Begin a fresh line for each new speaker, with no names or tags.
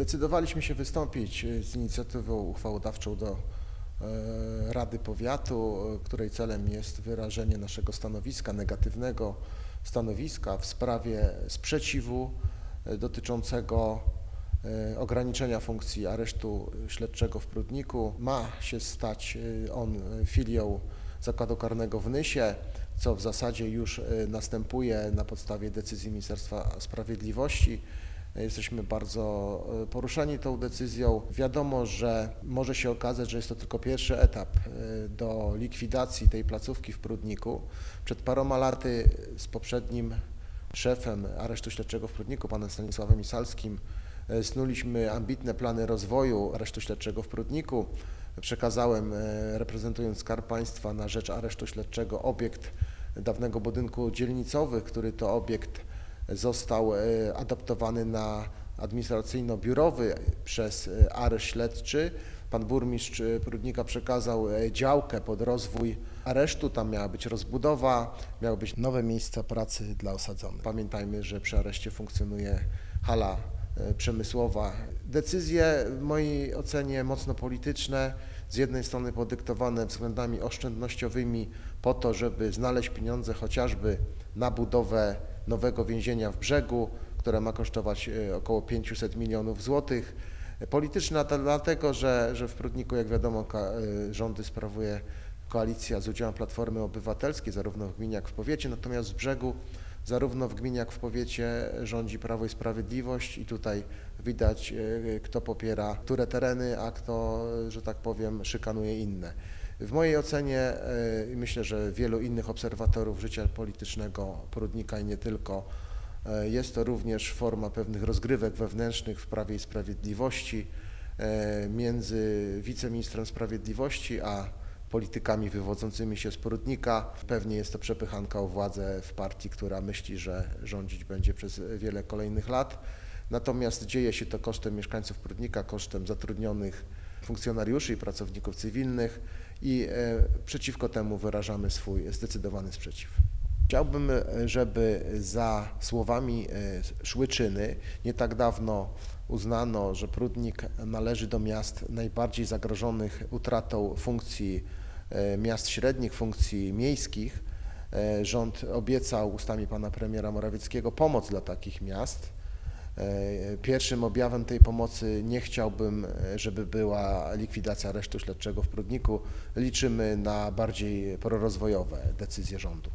Zdecydowaliśmy się wystąpić e, z inicjatywą uchwałodawczą do e, Rady Powiatu, e, której celem jest wyrażenie naszego stanowiska, negatywnego stanowiska w sprawie sprzeciwu dotyczącego ograniczenia funkcji aresztu śledczego w Prudniku. Ma się stać on filią Zakładu Karnego w Nysie, co w zasadzie już następuje na podstawie decyzji Ministerstwa Sprawiedliwości. Jesteśmy bardzo e, poruszeni tą decyzją. Wiadomo, że może się okazać, że jest to tylko pierwszy etap e, do likwidacji tej placówki w Prudniku. Przed paroma laty z poprzednim szefem aresztu śledczego w Prudniku, panem Stanisławem Misalskim, e, snuliśmy ambitne plany rozwoju aresztu śledczego w Prudniku. Przekazałem, reprezentując Skarb Państwa na rzecz aresztu śledczego, obiekt dawnego budynku dzielnicowych, który to obiekt został e, adaptowany na administracyjno-biurowy przez e, areszt śledczy. Pan burmistrz e, Prudnika przekazał działkę pod rozwój aresztu, tam miała być rozbudowa, miały być nowe miejsca pracy dla osadzonych. Pamiętajmy, że przy areszcie funkcjonuje hala przemysłowa. Decyzje w mojej ocenie mocno polityczne, z jednej strony podyktowane względami oszczędnościowymi po to, żeby znaleźć pieniądze chociażby na budowę nowego więzienia w brzegu, które ma kosztować e, około 500 milionów złotych. Polityczna dlatego, że, że w Prudniku, jak wiadomo, e, rządy sprawuje koalicja z udziałem Platformy Obywatelskiej, zarówno w gminie, jak w powiecie, natomiast w brzegu zarówno w gminie, jak w powiecie rządzi Prawo i Sprawiedliwość i tutaj widać, e, kto popiera które tereny, a kto, że tak powiem, szykanuje inne. W mojej ocenie e, i myślę, że wielu innych obserwatorów życia politycznego Prudnika i nie tylko, e, jest to również forma pewnych rozgrywek wewnętrznych w Prawie i Sprawiedliwości między wiceministrem sprawiedliwości a politykami wywodzącymi się z Prudnika. Pewnie jest to przepychanka o władzę w partii, która myśli, że rządzić będzie przez wiele kolejnych lat. Natomiast dzieje się to kosztem mieszkańców Prudnika, kosztem zatrudnionych funkcjonariuszy i pracowników cywilnych i e, przeciwko temu wyrażamy swój zdecydowany sprzeciw. Chciałbym, żeby za słowami e, szły czyny. Nie tak dawno uznano, że Prudnik należy do miast najbardziej zagrożonych utratą funkcji miast średnich, funkcji miejskich. E, Rząd obiecał ustami pana premiera Morawieckiego pomoc dla takich miast. E, Pierwszym objawem tej pomocy nie chciałbym, e, żeby była likwidacja aresztu śledczego w Prudniku. Liczymy na bardziej prorozwojowe decyzje rządu.